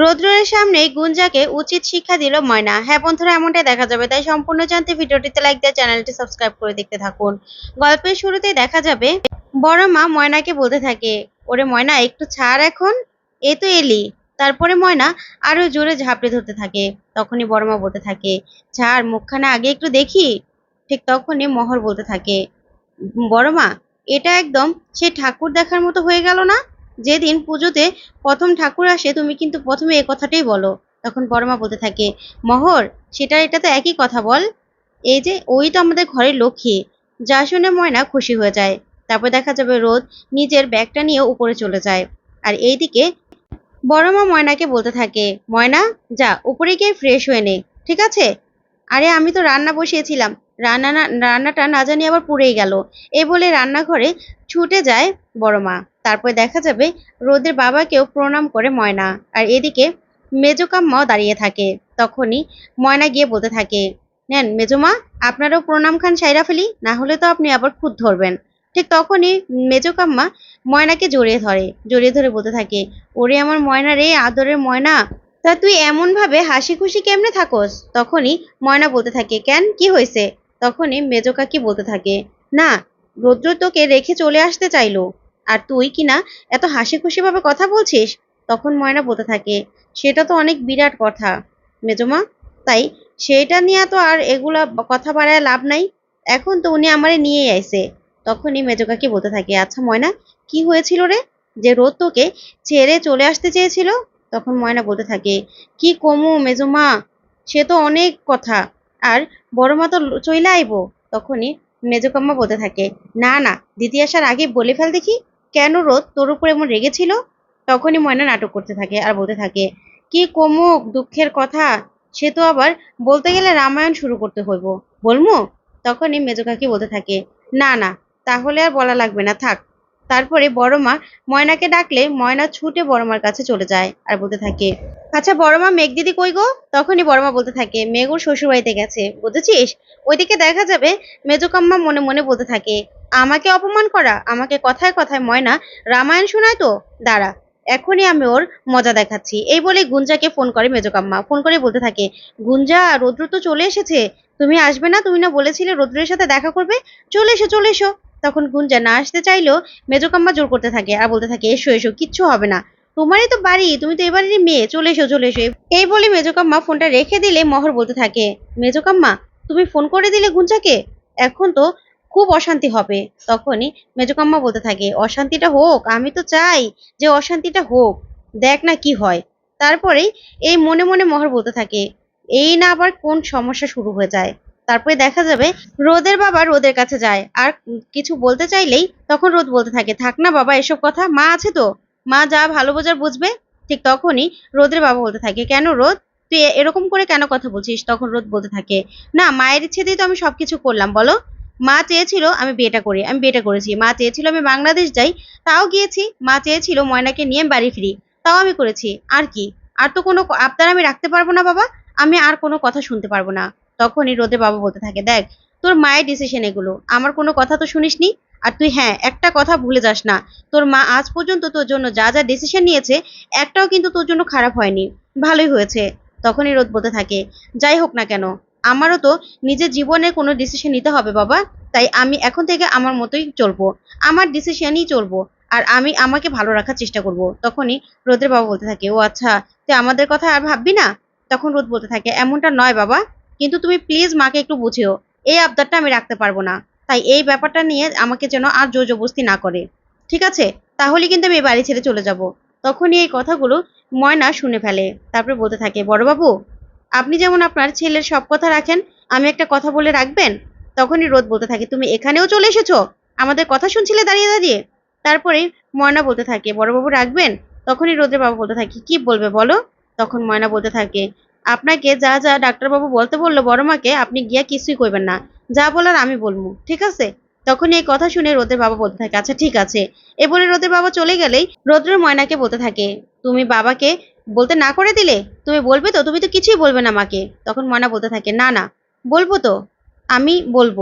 রৌদ্রের সামনে গুঞ্জাকে উচিত শিক্ষা দিল ময়না। হ্যাঁ বন্ধুরা, এমনটাই দেখা যাবে। তাই সম্পূর্ণ জানতে ভিডিওটিতে লাইক দিয়ে চ্যানেলটি সাবস্ক্রাইব করে দেখতে থাকুন। গল্পের শুরুতেই দেখা যাবে, বড় মা ময়নাকে বলতে থাকে, ওরে ময়না, একটু ছাড় এখন, এ তো এলি। তারপরে ময়না আরও জোরে ঝাঁপড়ে ধরতে থাকে। তখনই বড় মা বলতে থাকে, ছাড়, মুখখানা আগে একটু দেখি। ঠিক তখনই মহর বলতে থাকে, বড় মা, এটা একদম সে ঠাকুর দেখার মতো হয়ে গেল না? যেদিন পুজোতে প্রথম ঠাকুর আসে, তুমি কিন্তু প্রথমে এ কথাটাই বলো। তখন বড়মা বলতে থাকে, মহর, সেটা এটা তো একই কথা বল। এই যে, ওই তো আমাদের ঘরের লক্ষ্মী। যা শুনে ময়না খুশি হয়ে যায়। তারপর দেখা যাবে রোদ নিজের ব্যাগটা নিয়ে উপরে চলে যায়। আর এইদিকে বড়মা ময়নাকে বলতে থাকে, ময়না, যা, উপরে গিয়ে ফ্রেশ হয়ে নে। ঠিক আছে? আরে, আমি তো রান্না বসিয়েছিলাম। রান্না না, রান্নাটা না জানি আবার পুড়েই গেল। এ বলে রান্নাঘরে ছুটে যায় বড় মা। তারপর দেখা যাবে রোদের বাবাকেও প্রণাম করে ময়না। আর এদিকে মেজকাম্মাও দাঁড়িয়ে থাকে। তখনই ময়না গিয়ে বলতে থাকে, নেন মেজমা আপনারও প্রণাম খান সাইরা ফেলি না হলে তো আপনি আবার খুদ ধরবেন। ঠিক তখনই মেজকাম্মা ময়নাকে জড়িয়ে ধরে। জড়িয়ে ধরে বলতে থাকে, ওরে আমার ময়না রে, আদরের ময়না তা তুই এমন ভাবে হাসি খুশি কেমনে থাকোস? তখনই ময়না বলতে থাকে, কেন? কি হয়েছে? তখনই মেজো কাকি বলতে থাকে, না, রৌদ্র তোকে রেখে চলে আসতে চাইলো। আর তুই কিনা এত হাসি খুশি ভাবে কথা বলছিস? তখন ময়না বলতে থাকে, সেটা তো অনেক বিরাট কথা মেজমা তাই সেটা নিয়ে তো আর এগুলা কথা বাড়ায় লাভ নাই। এখন তো উনি আমারে নিয়েই আইছে। তখনই মেজো কাকি বলতে থাকে আচ্ছা ময়না, কি হয়েছিল রে? যে রোদ তোকে ছেড়ে চলে আসতে চেয়েছিল? তখন ময়না বলতে থাকে, কি কমু মেজমা সে তো অনেক কথা। আর বড় মা তো চইলে আইবো। তখনই মেজকাম্মা বলতে থাকে, না না, দিদি আসার আগে বলে ফেল দেখি, কেন রোদ তোর উপর এমন রেগেছিল? তখনই ময়না নাটক করতে থাকে আর বলতে থাকে, কি কমুক দুঃখের কথা? সে তো আবার বলতে গেলে রামায়ণ শুরু করতে হইব। বলমু? তখনই মেজকাকি বলতে থাকে, না না, তাহলে আর বলা লাগবে না, থাক তারপরে বড় মা ময়নাকে ডাকলে ময়না ছুটে বড় মার কাছে চলে যায় আর বলতে থাকে আচ্ছা বড় মা মেঘ দিদি কই গো? তখনই বড় মা বলতে থাকে মেঘ ওর শ্বশুর বাড়িতে গেছে, বুঝেছিস? ওইদিকে দেখা যাবে মেজকাম্মা মনে মনে বলতে থাকে, আমাকে অপমান করা? আমাকে কথায় কথায় ময়না রামায়ণ শোনায় তো? দাঁড়া, এখনই আমি ওর মজা দেখাচ্ছি। এই বলে গুঞ্জাকে ফোন করে মেজকাম্মা ফোন করে বলতে থাকে, গুঞ্জা, রৌদ্র তো চলে এসেছে, তুমি আসবে না? তুমি না বলেছিলে রৌদ্রের সাথে দেখা করবে? চলে এসো চলে এসো। তখন গুঞ্জা না আসতে চাইলেও মেজকাম্মা জোর করতে থাকে আর বলতে থাকে, এসো এসো, কিচ্ছু হবে না। তোমারই তো বাড়ি, তুমি তো এবারেরই মেয়ে, চলে এসো চলে এসো। এই বলে মেজকাম্মা ফোনটা রেখে দিলে মহর বলতে থাকে মেজকাম্মা তুমি ফোন করে দিলে গুঞ্জাকে? এখন তো খুব অশান্তি হবে। তখনই মেজকাম্মা বলতে থাকে, অশান্তিটা হোক, আমি তো চাই যে অশান্তিটা হোক, দেখ না কি হয়। তারপরেই এই মনে মনে মহর বলতে থাকে, এই না আবার কোন সমস্যা শুরু হয়ে যায়? তারপরে দেখা যাবে রোদের বাবা রোদের কাছে যায়। আর কিছু বলতে চাইলেই তখন রোদ বলতে থাকে, থাক না বাবা, এসব কথা, মা আছে তো। মা যা ভালো বোঝার বুঝবে, ঠিক তখনই রোদের বাবা বলতে থাকে, কেন রোদ? তুই এরকম করে কেন কথা বলছিস? তখন রোদ বলতে থাকে, না, মায়ের ইচ্ছেতেই তো আমি সবকিছু করলাম, বলো। মা চেয়েছিল আমি বিয়েটা করি, আমি বিয়েটা করেছি। মা চেয়েছিল আমি বাংলাদেশ যাই, তাও গিয়েছি। মা চেয়েছিল ময়নাকে নিয়ে বাড়ি ফিরি, তাও আমি করেছি। আর কি? আর তো কোনো আবদার আমি রাখতে পারব না বাবা। আমি আর কোনো কথা শুনতে পারব না। তখনই রোদে বাবা বলতে থাকে, দেখ, তোর মায়ের ডিসিশন এগুলো। আমার কোনো কথা তো শুনিসনি? আর তুই হ্যাঁ একটা কথা ভুলে যাস না। তোর মা আজ পর্যন্ত তোর জন্য যা যা ডিসিশন নিয়েছে, একটাও কিন্তু তোর জন্য খারাপ হয়নি। ভালোই হয়েছে। তখনই রোদ বলতে থাকে, যাই হোক না কেন, আমারও তো নিজের জীবনে কোনো ডিসিশন নিতে হবে বাবা। তাই আমি এখন থেকে আমার মতোই চলবো। আমার ডিসিশনই চলবো। আর আমি আমাকে ভালো রাখার চেষ্টা করব। তখনই রোদের বাবা বলতে থাকে, ও আচ্ছা তুই আমাদের কথা আর ভাববি না? তখন রোদ বলতে থাকে, এমনটা নয় বাবা। কিন্তু তুমি প্লিজ মাকে একটু বুঝিও। এই আবদারটা আমি রাখতে পারব না। তাই এই ব্যাপারটা নিয়ে আমাকে যেন আর জোর না করে। ঠিক আছে? তাহলে কিন্তু আমি বাড়ি ছেড়ে চলে যাব। তখনই এই কথাগুলো ময়না শুনে ফেলে। তারপরে বলতে থাকে বড়বাবু আপনি যেমন আপনার ছেলের সব কথা রাখেন, আমি একটা কথা বলে রাখবেন? তখনই রোদ বলতে থাকে, তুমি এখানেও চলে এসেছ? আমাদের কথা শুনছিলে দাঁড়িয়ে দাঁড়িয়ে? তারপরে ময়না বলতে থাকে বড়বাবু রাখবেন? তখনই রোদের বাবা বলতে থাকে, কি বলবে বলো? তখন ময়না বলতে থাকে আপনাকে যা যা ডাক্তারবাবু বলতে বলল বড় মাকে, আপনি গিয়া কিছুই করবেন না। যা বলার আমি বলব, ঠিক আছে? তখন এই কথা শুনে রোদের বাবা বলতে থাকে আচ্ছা ঠিক আছে। এ বলে রোদের বাবা চলে গেলেই রোদ্রের ময়নাকে বলতে থাকে, তুমি বাবাকে বলতে না করে দিলে? তুমি বলবে তো? তুমি তো কিছুই বলবে না মাকে? তখন ময়না বলতে থাকে, না না, বলব তো, আমি বলব।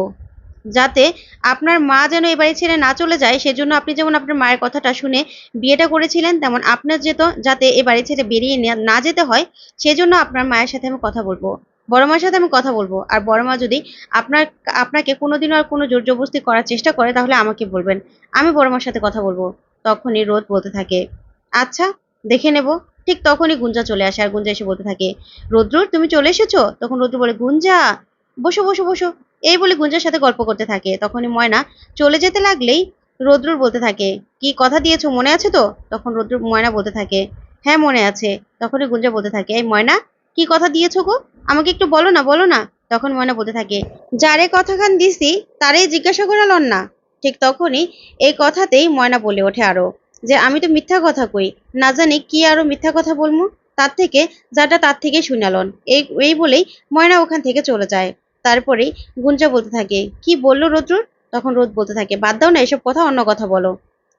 যাতে আপনার মা যেন এ বাড়ি ছেড়ে না চলে যায়, সেজন্য আপনি যেমন আপনার মায়ের কথাটা শুনে বিয়েটা করেছিলেন, তেমন আপনার যেত যাতে এ বাড়ি ছেড়ে বেরিয়ে না- যেতে হয়, সেজন্য আপনার মায়ের সাথে আমি কথা বলব। বড় মার সাথে আমি কথা বলব। আর বড় মা যদি আপনার, আপনাকে কোনোদিনও আর কোনো জোর জবরদস্তি করার চেষ্টা করে, তাহলে আমাকে বলবেন। আমি বড় মার সাথে কথা বলব। তখনই রোদ বলতে থাকে। আচ্ছা দেখে নেব। ঠিক তখনই গুঞ্জা চলে আসে, আর গুঞ্জা এসে বলতে থাকে রুদ্র তুমি চলে এসেছ? তখন রুদ্র বলে, গুঞ্জা, বসো বসো বসো। এই বলে গুঞ্জার সাথে গল্প করতে থাকে। তখনই ময়না চলে যেতে লাগলেই রৌদ্রুর বলতে থাকে, কি কথা দিয়েছ? মনে আছে তো? তখন রৌদ্র ময়না বলতে থাকে হ্যাঁ মনে আছে। তখনই গুঞ্জা বলতে থাকে, এই ময়না, কি কথা দিয়েছ গো? আমাকে একটু বলো না বলো না। তখন ময়না বলতে থাকে, যারে কথাখান দিছি, তারেই জিজ্ঞাসা করালন না। ঠিক তখনই এই কথাতেই ময়না বলে ওঠে আরও, যে আমি তো মিথ্যা কথা কই, না জানি কি আরও মিথ্যা কথা বলব তার থেকে যাটা তার থেকে শুনালন এই এই বলেই ময়না ওখান থেকে চলে যায়। তারপরেই গুঞ্জা বলতে থাকে, কি বলল রৌদ্র তখন রোদ বলতে থাকে, বাদ দাও না, এসব কথা অন্য কথা বলো।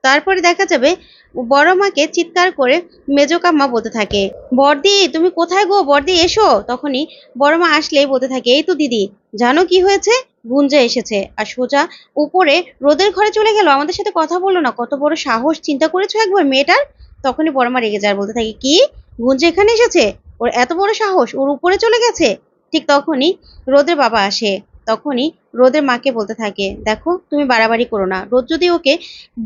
তারপরে দেখা যাবে বড় মাকে চিৎকার করে মেজো কাম্মা বলতে থাকে বর্দি তুমি কোথায় গো? বর্দি এসো। তখনই বড় মা আসলেই বলতে থাকে, এই তো দিদি, জানো কি হয়েছে? গুঞ্জা এসেছে, আর সোজা উপরে রোদের ঘরে চলে গেল, আমাদের সাথে কথা বলল না, কত বড় সাহস, চিন্তা করেছ একবার মেয়েটার? তখনই বড় মা রেগে যায় বলতে থাকে, কি? গুঞ্জা এখানে এসেছে? ওর এত বড় সাহস, ওর উপরে চলে গেছে? ঠিক তখনই রোদের বাবা আসে। তখনই রোদের মাকে বলতে থাকে, দেখো, তুমি বাড়াবাড়ি করো না। রোদ যদি ওকে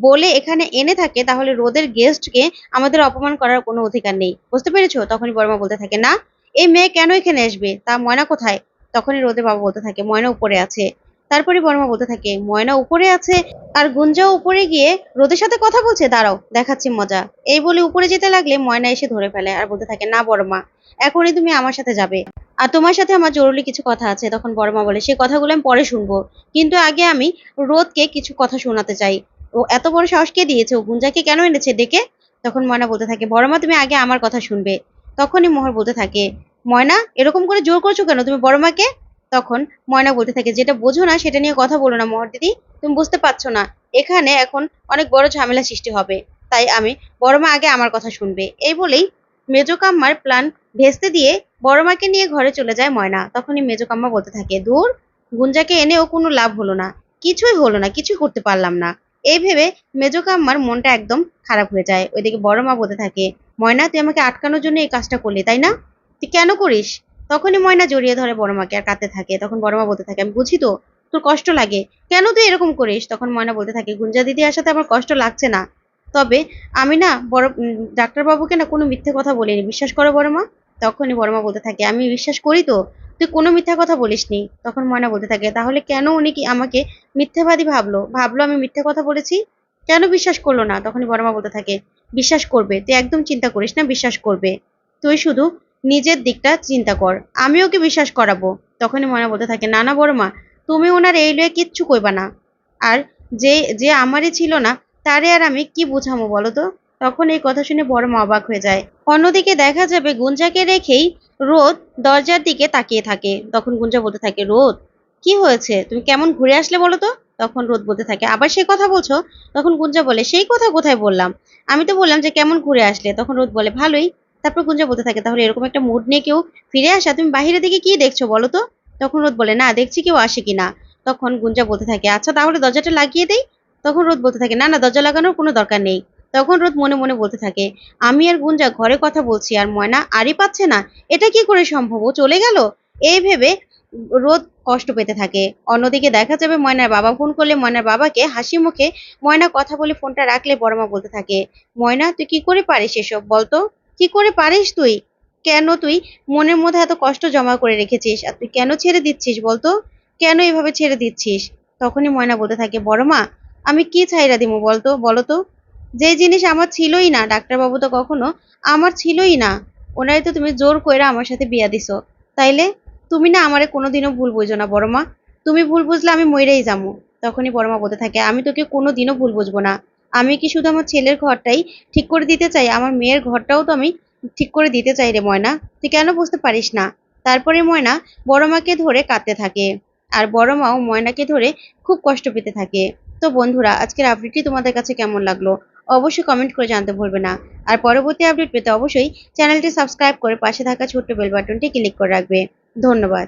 বলে এখানে এনে থাকে, তাহলে রোদের গেস্টকে আমাদের অপমান করার কোনো অধিকার নেই। বুঝতে পেরেছ? তখনই বড়মা বলতে থাকে, না, এই মেয়ে কেন এখানে আসবে? তা ময়না কোথায়? তখনই রোদের বাবা বলতে থাকে, ময়না উপরে আছে। তারপরে বড়মা বলতে থাকে, ময়না উপরে আছে আর গুঞ্জাও উপরে গিয়ে রোদের সাথে কথা বলছে? দাঁড়াও, দেখাচ্ছি মজা। এই বলে উপরে যেতে লাগলে ময়না এসে ধরে ফেলে আর বলতে থাকে, না বড়মা এখনই তুমি আমার সাথে যাবে। আর তোমার সাথে আমার জরুরি কিছু কথা আছে, তখন বড়মা বলে সেই কথাগুলো আমি পরে শুনব। কিন্তু আগে আমি রোদকে কিছু কথা শোনাতে চাই। ও এত বড় সাহস কে দিয়েছে? ও গুঞ্জাকে কেন এনেছে ডেকে? তখন ময়না বলতে থাকে, বড়মা তুমি আগে আমার কথা শুনবে। তখনই মোহর বলতে থাকে, ময়না, এরকম করে জোর করছ কেন? তুমি বড়মাকে? তখন ময়না বলতে থাকে, যেটা বোঝো না সেটা নিয়ে কথা বলো না মোহর দিদি, তুমি বুঝতে পারছ না। এখানে এখন অনেক বড় ঝামেলা সৃষ্টি হবে। তাই আমি বড়মা আগে আমার কথা শুনবে। এই বলেই মেজো কাম্মার প্ল্যান ভেস্তে দিয়ে বড়মাকে নিয়ে ঘরে চলে যায় ময়না। তখনই মেজো কাম্মা বলতে থাকে, দূর, গুঞ্জাকে এনেও কোনো লাভ হলো না। কিছুই হলো না, কিছুই করতে পারলাম না। এই ভেবে মেজো কাম্মার মনটা একদম খারাপ হয়ে যায়। ওইদিকে বড় মা বলতে থাকে, ময়না, তুই আমাকে আটকানোর জন্য এই কাজটা করলি, তাই না? তুই কেন করিস? তখনই ময়না জড়িয়ে ধরে বড় মাকে আর কাঁদতে থাকে। তখন বড় মা বলতে থাকে, আমি বুঝি তো, তোর কষ্ট লাগে। কেন তুই এরকম করিস? তখন ময়না বলতে থাকে, গুঞ্জা দিদি আসাতে আমার কষ্ট লাগছে না। তবে আমি না বড় ডাক্তারবাবুকে না কোনো মিথ্যে কথা বলিনি। বিশ্বাস করো বড় মা, তখনই বড় মা বলতে থাকে, আমি বিশ্বাস করি তো, তুই কোনো মিথ্যা কথা বলিসনি? তখন ময়না বলতে থাকে, তাহলে কেন উনি কি আমাকে মিথ্যাবাদী ভাবলো? ভাবলো আমি মিথ্যে কথা বলেছি? কেন বিশ্বাস করল না? তখনই বড় মা বলতে থাকে, বিশ্বাস করবে, তুই একদম চিন্তা করিস না, বিশ্বাস করবে। তুই শুধু নিজের দিকটা চিন্তা কর, আমি ওকে বিশ্বাস করাবো। তখনই ময়না বলতে থাকে, না না, বড় মা, তুমি ওনার এই লয়ে কিচ্ছু কইবা না। আর যে যে আমারই ছিল না তারে আর আমি কি বুঝামো বলো তো? তখন এই কথা শুনে বড় মা অবাক হয়ে যায়। অন্যদিকে দেখা যাবে গুঞ্জাকে রেখেই রোদ দরজার দিকে তাকিয়ে থাকে। তখন গুঞ্জা বলতে থাকে, রোদ, কি হয়েছে? তুমি কেমন ঘুরে আসলে বলো তো? তখন রোদ বলতে থাকে, আবার সেই কথা বলছো? তখন গুঞ্জা বলে, সেই কথা কোথায় বললাম? আমি তো বললাম যে, কেমন ঘুরে আসলে? তখন রোদ বলে, ভালোই। তারপর গুঞ্জা বলতে থাকে, তাহলে এরকম একটা মুড নিয়ে কেউ ফিরে আসা? তুমি বাইরের দিকে কি দেখছ বলো তো? তখন রোদ বলে, না, দেখছি কেউ আসে কিনা। তখন গুঞ্জা বলতে থাকে আচ্ছা তাহলে দরজাটা লাগিয়ে দেই। তখন রোদ বলতে থাকে, না না, দরজা লাগানোর কোনো দরকার নেই। তখন রোদ মনে মনে বলতে থাকে, আমি আর গুঞ্জা ঘরে কথা বলছি আর ময়না আরই পাচ্ছে না, এটা কি করে সম্ভব? ও চলে গেল? এই ভেবে রোদ কষ্ট পেতে থাকে। অন্যদিকে দেখা যাবে ময়নার বাবা ফোন করলে ময়নার বাবাকে হাসি মুখে ময়না কথা বলে ফোনটা রাখলে বড়মা বলতে থাকে, ময়না, তুই কি করে পারিস এসব বলতো? কি করে পারিস তুই? কেন তুই মনের মধ্যে এত কষ্ট জমা করে রেখেছিস? আর তুই কেন ছেড়ে দিচ্ছিস বলতো? কেন এভাবে ছেড়ে দিচ্ছিস? তখনই ময়না বলতে থাকে বড় মা আমি কি ছাইরা দিমু বলতো? বলো তো যে জিনিস আমার ছিলই না, ডাক্তারবাবু তো কখনো, আমার ছিলই না। ওনারে তো তুমি জোর কইরা আমার সাথে বিয়া দিছো। তাইলে তুমি না আমারে কোনোদিনও ভুল বুঝো না বড় মা তুমি ভুল বুঝলে আমি মইরেই যাব তখনই বড় মা বলতে থাকে, আমি তোকে কোনোদিনও ভুল বুঝব না। আমি কি শুধু আমার ছেলের ঘরটাই ঠিক করে দিতে চাই? আমার মেয়ের ঘরটাও তো আমি ঠিক করে দিতে চাই রে ময়না। তুই কেন বুঝতে পারিস না? তারপরে ময়না বড় মাকে ধরে কাঁদতে থাকে। আর বড় মাও ময়নাকে ধরে খুব কষ্ট পেতে থাকে। তো বন্ধুরা, আজকের আপডেটটি তোমাদের কাছে কেমন লাগল? অবশ্যই কমেন্ট করে জানতে ভুলবে না। আর পরবর্তী আপডেট পেতে অবশ্যই চ্যানেলটি সাবস্ক্রাইব করে পাশে থাকা ছোট্ট বেল বাটনটি ক্লিক করে রাখবে। ধন্যবাদ।